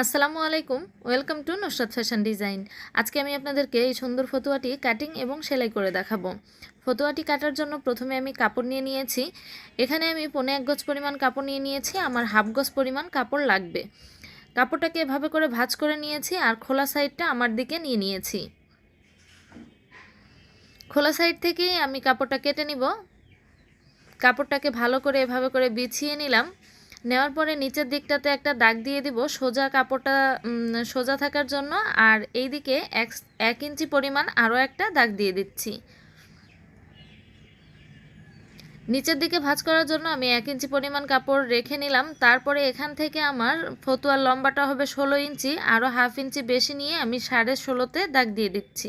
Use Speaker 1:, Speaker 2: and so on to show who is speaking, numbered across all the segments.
Speaker 1: আসসালামু আলাইকুম, welcome to Nusrat fashion design. আজকে আমি আপনাদেরকে এই সুন্দর ফতুয়াটি কাটিং এবং সেলাই করে দেখাবো। ফতুয়াটি কাটার জন্য প্রথমে আমি কাপড় নিয়ে নিয়েছি। এখানে আমি পনে এক গজ পরিমাণ কাপড় নিয়ে নিয়েছি, আমার হাফ গজ পরিমাণ কাপড় লাগবে। কাপড়টাকে এভাবে করে ভাজ করে নিয়েছি আর খোলা সাইডটা আমার দিকে নিয়ে নিয়েছি। খোলা সাইড থেকেই আমি কাপড়টা কেটে নিব। কাপড়টাকে ভালো করে এভাবে করে বিছিয়ে নিলাম। নেওয়ার পরে নিচের দিকটাতে একটা দাগ দিয়ে দিব, সোজা কাপড়টা সোজা থাকার জন্য। আর এই দিকে এক এক ইঞ্চি পরিমাণ আরও একটা দাগ দিয়ে দিচ্ছি। নিচের দিকে ভাঁজ করার জন্য আমি এক ইঞ্চি পরিমাণ কাপড় রেখে নিলাম। তারপরে এখান থেকে আমার ফতুয়ার লম্বাটা হবে ষোলো ইঞ্চি আরও হাফ ইঞ্চি বেশি নিয়ে আমি সাড়ে ষোলোতে দাগ দিয়ে দিচ্ছি।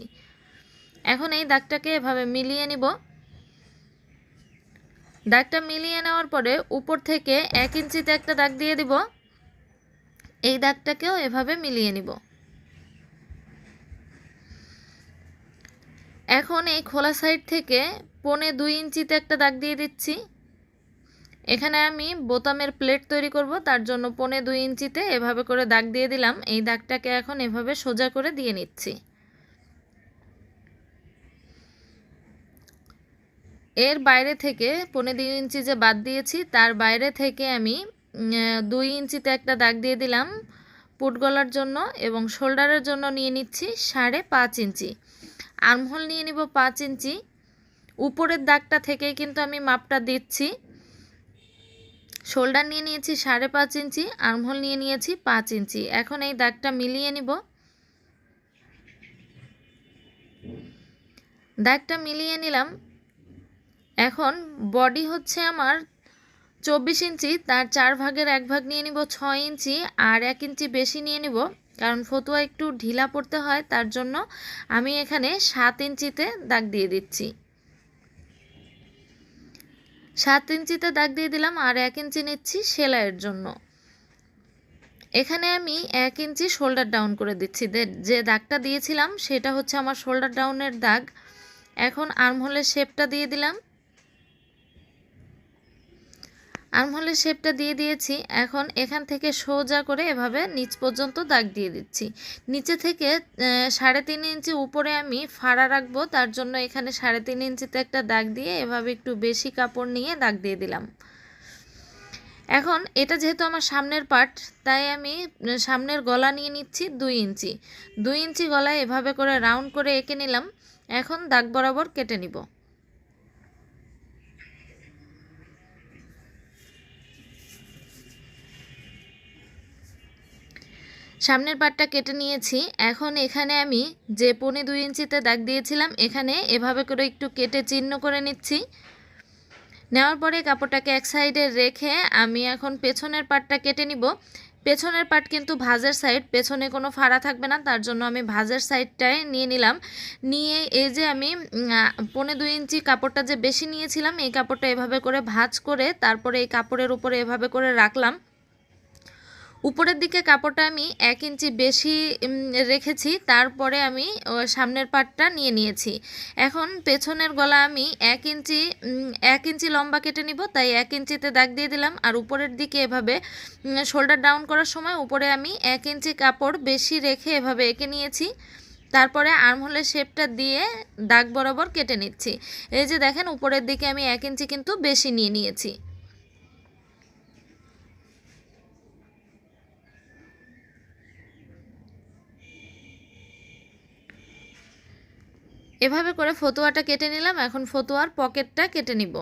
Speaker 1: এখন এই দাগটাকে এভাবে মিলিয়ে নিব। দাগটা মিলিয়ে নেওয়ার পরে উপর থেকে এক ইঞ্চিতে একটা দাগ দিয়ে দিব। এই দাগটাকেও এভাবে মিলিয়ে নিব। এখন এই খোলা সাইড থেকে পনে দুই ইঞ্চিতে একটা দাগ দিয়ে দিচ্ছি। এখানে আমি বোতামের প্লেট তৈরি করব, তার জন্য পনে দুই ইঞ্চিতে এভাবে করে দাগ দিয়ে দিলাম। এই দাগটাকে এখন এভাবে সোজা করে দিয়ে নিচ্ছি। এর বাইরে থেকে পনেরো দুই ইঞ্চি যে বাদ দিয়েছি, তার বাইরে থেকে আমি দুই ইঞ্চিতে একটা দাগ দিয়ে দিলাম পুট গলার জন্য এবং শোল্ডারের জন্য নিয়ে নিচ্ছি সাড়ে পাঁচ ইঞ্চি। আর্মহোল নিয়ে নিব পাঁচ ইঞ্চি। উপরের দাগটা থেকে কিন্তু আমি মাপটা দিচ্ছি। শোল্ডার নিয়ে নিয়েছি সাড়ে পাঁচ ইঞ্চি, আর্মহোল নিয়ে নিয়েছি পাঁচ ইঞ্চি। এখন এই দাগটা মিলিয়ে নিব। দাগটা মিলিয়ে নিলাম। এখন বডি হচ্ছে আমার চব্বিশ ইঞ্চি, তার চার ভাগের এক ভাগ নিয়ে নিব ছয় ইঞ্চি আর এক ইঞ্চি বেশি নিয়ে নিব, কারণ ফতুয়া একটু ঢিলা পড়তে হয়, তার জন্য আমি এখানে সাত ইঞ্চিতে দাগ দিয়ে দিচ্ছি। সাত ইঞ্চিতে দাগ দিয়ে দিলাম আর এক ইঞ্চি নিচ্ছি সেলাইয়ের জন্য। এখানে আমি এক ইঞ্চি শোল্ডার ডাউন করে দিচ্ছি। যে দাগটা দিয়েছিলাম, সেটা হচ্ছে আমার শোল্ডার ডাউনের দাগ। এখন আর্মহোলের শেপটা দিয়ে দিলাম। আর্মহোলের শেপটা দিয়ে দিয়েছি। এখন এখান থেকে সোজা করে এভাবে নিচ পর্যন্ত দাগ দিয়ে দিচ্ছি। নিচে থেকে সাড়ে তিন ইঞ্চি উপরে আমি ফাড়া রাখব। তার জন্য এখানে সাড়ে তিন ইঞ্চিতে একটা দাগ দিয়ে এভাবে একটু বেশি কাপড় নিয়ে দাগ দিয়ে দিলাম। এখন এটা যেহেতু আমার সামনের পার্ট, তাই আমি সামনের গলা নিয়ে নিচ্ছি দুই ইঞ্চি। দুই ইঞ্চি গলায় এভাবে করে রাউন্ড করে এঁকে নিলাম। এখন দাগ বরাবর কেটে নিব। সামনের পাটটা কেটে নিয়েছি। এখন এখানে আমি যে পনে দুই ইঞ্চিতে দাগ দিয়েছিলাম, এখানে এভাবে করে একটু কেটে চিহ্ন করে নিচ্ছি। নেওয়ার পরে কাপড়টাকে এক সাইডে রেখে আমি এখন পেছনের পাটটা কেটে নিব। পেছনের পাট কিন্তু ভাজের সাইড পেছনে কোনো ফাড়া থাকবে না, তার জন্য আমি ভাজের সাইডটাই নিয়ে নিলাম। নিয়ে এই যে আমি পনে দুই ইঞ্চি কাপড়টা যে বেশি নিয়েছিলাম, এই কাপড়টা এভাবে করে ভাজ করে তারপরে এই কাপড়ের উপরে এভাবে করে রাখলাম। উপরের দিকে কাপড়টা আমি এক ইঞ্চি বেশি রেখেছি, তারপরে আমি সামনের পাটটা নিয়ে নিয়েছি। এখন পেছনের গলা আমি এক ইঞ্চি এক ইঞ্চি লম্বা কেটে নিব, তাই এক ইঞ্চিতে দাগ দিয়ে দিলাম। আর উপরের দিকে এভাবে শোল্ডার ডাউন করার সময় উপরে আমি এক ইঞ্চি কাপড় বেশি রেখে এভাবে এঁকে নিয়েছি। তারপরে আর্মহোলের শেপটা দিয়ে দাগ বরাবর কেটে নিচ্ছি। এই যে দেখেন, উপরের দিকে আমি এক ইঞ্চি কিন্তু বেশি নিয়ে নিয়েছি। এভাবে করে ফতুয়াটা কেটে নিলাম, এখন ফতুয়ার পকেটটা কেটে নিব।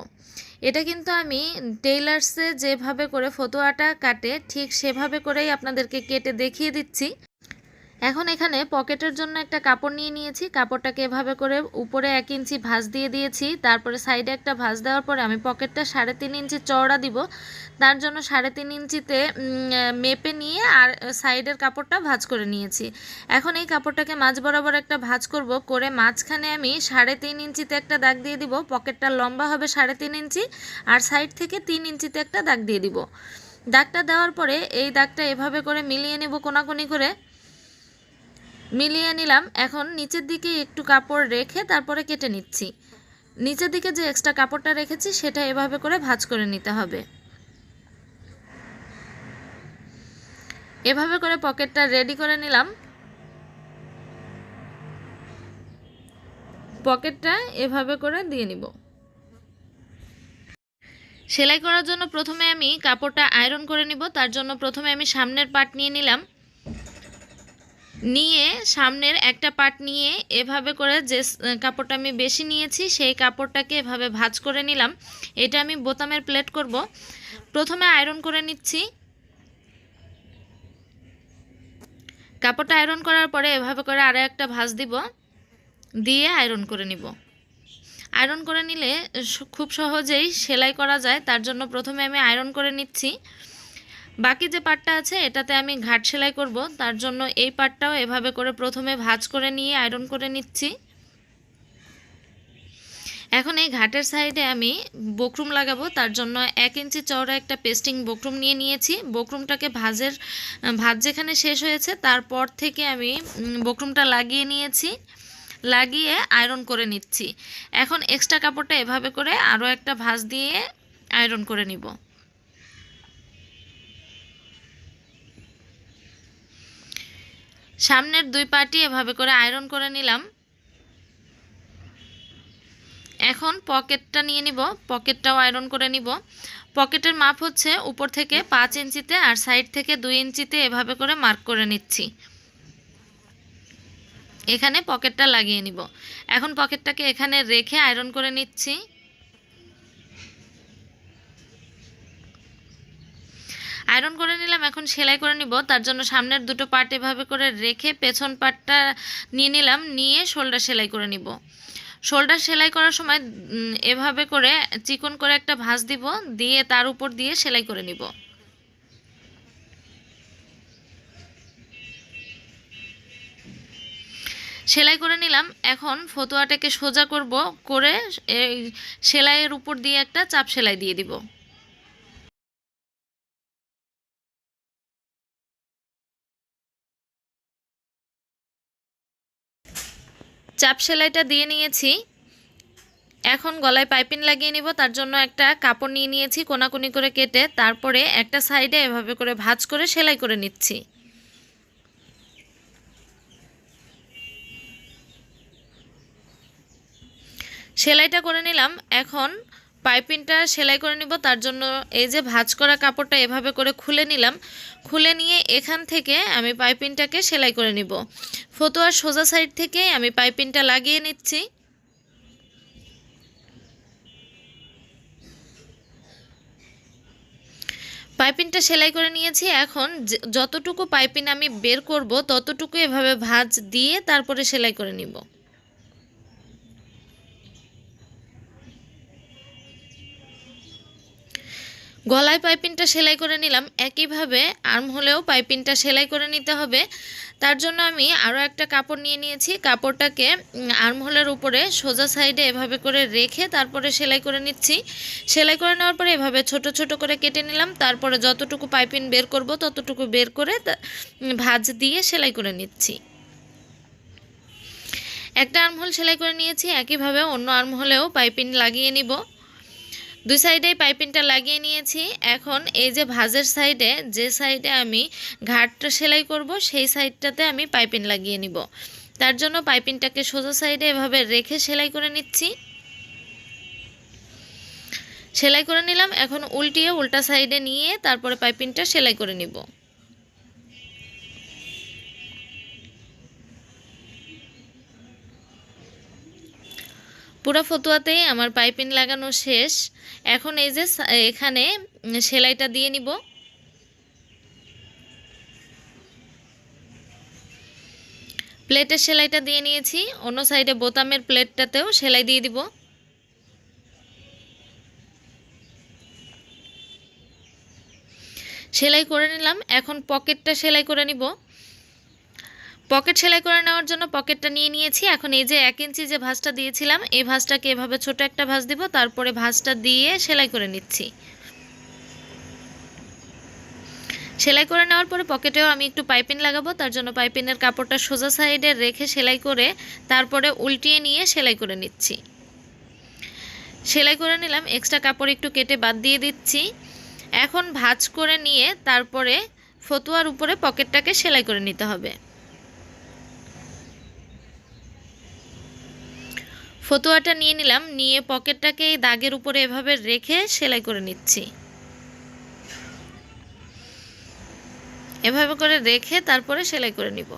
Speaker 1: এটা কিন্তু আমি টেইলার্সে যেভাবে করে ফতুয়াটা কাটে, ঠিক সেভাবে করেই আপনাদেরকে কেটে দেখিয়ে দিচ্ছি। এখন এখানে পকেটের জন্য একটা কাপড় নিয়ে নিয়েছি। কাপড়টাকে এভাবে করে উপরে এক ইঞ্চি ভাঁজ দিয়ে দিয়েছি। তারপরে সাইডে একটা ভাঁজ দেওয়ার পরে আমি পকেটটা সাড়ে তিন ইঞ্চি চওড়া দিব। তার জন্য সাড়ে তিন ইঞ্চিতে মেপে নিয়ে আর সাইডের কাপড়টা ভাঁজ করে নিয়েছি। এখন এই কাপড়টাকে মাঝ বরাবর একটা ভাঁজ করব। করে মাঝখানে আমি সাড়ে তিন ইঞ্চিতে একটা দাগ দিয়ে দিব। পকেটটা লম্বা হবে সাড়ে তিন ইঞ্চি আর সাইড থেকে তিন ইঞ্চিতে একটা দাগ দিয়ে দিব। দাগটা দেওয়ার পরে এই দাগটা এভাবে করে মিলিয়ে নেব কোনাকুনি করে। মিলিয়ে নিলাম। এখন নিচের দিকে একটু কাপড় রেখে তারপরে কেটে নিচ্ছি। নিচের দিকে যে এক্সট্রা কাপড়টা রেখেছি, সেটা এভাবে করে ভাজ করে নিতে হবে। এভাবে করে পকেটটা রেডি করে নিলাম। পকেটটা এভাবে করে দিয়ে নিব। সেলাই করার জন্য প্রথমে আমি কাপড়টা আয়রন করে নিব। তার জন্য প্রথমে আমি সামনের পার্ট নিয়ে নিলাম। নিয়ে সামনের একটা পার্ট নিয়ে এভাবে করে যে কাপড়টা আমি বেশি নিয়েছি, সেই কাপড়টাকে এভাবে ভাজ করে নিলাম। এটা আমি বোতামের প্লেট করব। প্রথমে আয়রন করে নিচ্ছি। কাপড়টা আয়রন করার পরে এভাবে করে আরও একটা ভাজ দিব। দিয়ে আয়রন করে নিব। আয়রন করে নিলে খুব সহজেই সেলাই করা যায়। তার জন্য প্রথমে আমি আয়রন করে নিচ্ছি। বাকি যে পাটটা আছে, এটাতে আমি ঘাট সেলাই করব। তার জন্য এই পাটটাও এভাবে করে প্রথমে ভাজ করে নিয়ে আয়রন করে নিচ্ছি। এখন এই ঘাটের সাইডে আমি বকরুম লাগাবো। তার জন্য এক ইঞ্চি চওড়া একটা পেস্টিং বকরুম নিয়ে নিয়েছি। বকরুমটাকে ভাজের, ভাজ যেখানে শেষ হয়েছে, তারপর থেকে আমি বকরুমটা লাগিয়ে নিয়েছি। লাগিয়ে আয়রন করে নিচ্ছি। এখন এক্সট্রা কাপড়টা এভাবে করে আরও একটা ভাঁজ দিয়ে আয়রন করে নিব। সামনের দুই পাটি এভাবে করে আয়রন করে নিলাম। এখন পকেটটা নিয়ে নিব, পকেটটাও আয়রন করে নিব। পকেটের মাপ হচ্ছে উপর থেকে পাঁচ ইঞ্চিতে আর সাইড থেকে দুই ইঞ্চিতে এভাবে করে মার্ক করে নিচ্ছি। এখানে পকেটটা লাগিয়ে নিব। এখন পকেটটাকে এখানে রেখে আয়রন করে নিচ্ছি। আয়রন করে নিলাম, এখন সেলাই করে নিব। তার জন্য সামনের দুটো পার্ট এভাবে করে রেখে পেছন পার্টটা নিয়ে নিলাম, নিয়ে শোল্ডার সেলাই করে নিব। শোল্ডার সেলাই করার সময় এভাবে করে চিকন করে একটা ভাঁজ দিব, দিয়ে তার উপর দিয়ে সেলাই করে নিব। সেলাই করে নিলাম, এখন ফতুয়াটাকে সোজা করব, করে সেলাইয়ের উপর দিয়ে একটা চাপ সেলাই দিয়ে দিব। চাপ সেলাইটা দিয়ে নিয়েছি। এখন গলায় পাইপিং লাগিয়ে নিব, তার জন্য একটা কাপড় নিয়ে নিয়েছি, কোনাকুনি করে কেটে, তারপরে একটা সাইডে এভাবে করে ভাজ করে সেলাই করে নিচ্ছি। সেলাইটা করে নিলাম, এখন পাইপিংটা সেলাই করে নিব, তার জন্য এই যে ভাঁজ করা কাপড়টা এভাবে করে খুলে নিলাম। খুলে নিয়ে এখান থেকে আমি পাইপিংটাকে সেলাই করে নিব। ফতোয়ার সোজা সাইড থেকে আমি পাইপিংটা লাগিয়ে নিচ্ছি। পাইপিংটা সেলাই করে নিয়েছি। এখন যতটুকু পাইপিং আমি বের করব, ততটুকু এভাবে ভাঁজ দিয়ে তারপরে সেলাই করে নিব। গলায় পাইপিংটা সেলাই করে নিলাম। একইভাবে আর্ম হলেও পাইপিংটা সেলাই করে নিতে হবে। তার জন্য আমি আরও একটা কাপড় নিয়ে নিয়েছি। কাপড়টাকে আর্ম হোলের উপরে সোজা সাইডে এভাবে করে রেখে তারপরে সেলাই করে নিচ্ছি। সেলাই করে নেওয়ার পরে এভাবে ছোট ছোট করে কেটে নিলাম। তারপরে যতটুকু পাইপিং বের করব ততটুকু বের করে ভাজ দিয়ে সেলাই করে নিচ্ছি। একটা আর্মহোল সেলাই করে নিয়েছি। একইভাবে অন্য আর্মহোলেও পাইপিং লাগিয়ে নিব। দুই সাইডেই পাইপিংটা লাগিয়ে নিয়েছি। এখন এই যে ভাজের সাইডে, যে সাইডে আমি ঘাটটা সেলাই করব, সেই সাইডটাতে আমি পাইপিং লাগিয়ে নিব। তার জন্য পাইপিংটাকে সোজা সাইডে এভাবে রেখে সেলাই করে নিচ্ছি। সেলাই করে নিলাম, এখন উল্টিয়ে উল্টা সাইডে নিয়ে তারপরে পাইপিংটা সেলাই করে নিব। পুরো ফতুয়াতেই আমার পাইপিং লাগানো শেষ। এখন এই যে এখানে সেলাইটা দিয়ে নিব। প্লেটের সেলাইটা দিয়ে নিয়েছি। অন্য সাইডে বোতামের প্লেটটাতেও সেলাই দিয়ে দিব। সেলাই করে নিলাম। এখন পকেটটা সেলাই করে নিব। পকেট সেলাই করে নেওয়ার জন্য পকেটটা নিয়ে নিয়েছি। এখন এই যে এক ইঞ্চি যে ভাঁজটা দিয়েছিলাম, এই ভাঁজটাকে এভাবে ছোট একটা ভাঁজ দিব, তারপরে ভাঁজটা দিয়ে সেলাই করে নিচ্ছি। সেলাই করে নেওয়ার পরে পকেটেও আমি একটু পাইপিং লাগাবো, তার জন্য পাইপিনের কাপড়টা সোজা সাইডে রেখে সেলাই করে তারপরে উল্টিয়ে নিয়ে সেলাই করে নিচ্ছি। সেলাই করে নিলাম, এক্সট্রা কাপড় একটু কেটে বাদ দিয়ে দিচ্ছি। এখন ভাঁজ করে নিয়ে তারপরে ফতুয়ার উপরে পকেটটাকে সেলাই করে নিতে হবে। ফতুয়াটা নিয়ে নিলাম, নিয়ে পকেটটাকে এই দাগের উপরে এভাবে রেখে সেলাই করে নিচ্ছি। এভাবে করে রেখে তারপরে সেলাই করে নিব।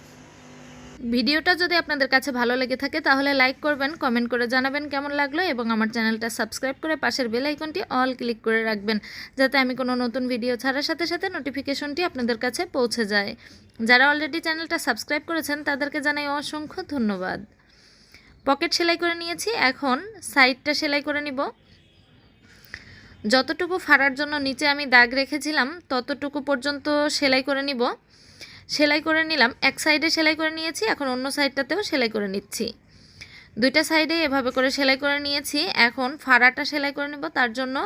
Speaker 1: ভিডিওটা যদি আপনাদের কাছে ভালো লেগে থাকে, তাহলে লাইক করবেন, কমেন্ট করে জানাবেন কেমন লাগল, এবং আমার চ্যানেলটা সাবস্ক্রাইব করে পাশের বেল আইকনটি অল ক্লিক করে রাখবেন, যাতে আমি কোনো নতুন ভিডিও ছাড়ার সাথে সাথে নোটিফিকেশনটি আপনাদের কাছে পৌঁছে যায়। যারা অলরেডি চ্যানেলটা সাবস্ক্রাইব করেছেন, তাদেরকে জানাই অসংখ্য ধন্যবাদ। পকেট সেলাই করে নিয়েছি এখন সাইডটা সেলাই করে নিব যতটুকু ফাড়ার জন্য নিচে আমি দাগ রেখেছিলাম ততটুকু পর্যন্ত সেলাই করে নিব সেলাই করে নিলাম এক সাইডে সেলাই করে নিয়েছি এখন অন্য সাইডটাতেও সেলাই করে নিচ্ছি দুইটা সাইডে এভাবে করে সেলাই করে নিয়েছি এখন ফাড়াটা সেলাই করে নিব তার জন্য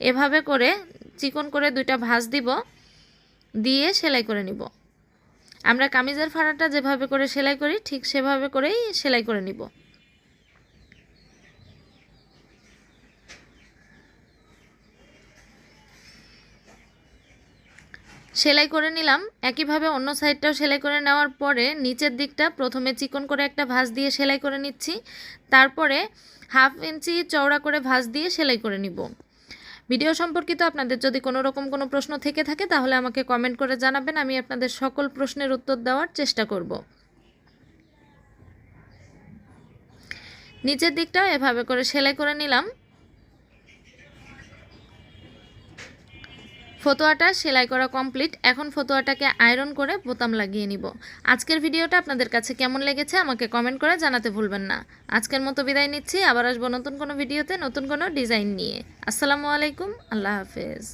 Speaker 1: এভাবে করে চিকন করে দুইটা ভাঁজ দিব দিয়ে সেলাই করে নিব আমরা কামিজের ফাড়াটা যেভাবে করে সেলাই করি ঠিক সেভাবে করেই সেলাই করে নিব সেলাই করে নিলাম। একইভাবে অন্য সাইডটাও সেলাই করে নেওয়ার পরে নিচের দিকটা প্রথমে চিকন করে একটা ভাঁজ দিয়ে সেলাই করে নিচ্ছি। তারপরে হাফ ইঞ্চি চওড়া করে ভাঁজ দিয়ে সেলাই করে নিব। ভিডিও সম্পর্কিত আপনাদের যদি কোনো রকম কোনো প্রশ্ন থেকে থাকে, তাহলে আমাকে কমেন্ট করে জানাবেন। আমি আপনাদের সকল প্রশ্নের উত্তর দেওয়ার চেষ্টা করব। নিচের দিকটাও এভাবে করে সেলাই করে নিলাম। ফতোয়াটা সেলাই করা কমপ্লিট। এখন ফতোয়াটাকে আয়রন করে বোতাম লাগিয়ে নিব। আজকের ভিডিওটা আপনাদের কাছে কেমন লেগেছে আমাকে কমেন্ট করে জানাতে ভুলবেন না। আজকের মতো বিদায় নিচ্ছি, আবার আসব নতুন কোনো ভিডিওতে নতুন কোনো ডিজাইন নিয়ে। আসসালামু আলাইকুম, আল্লাহ হাফেজ।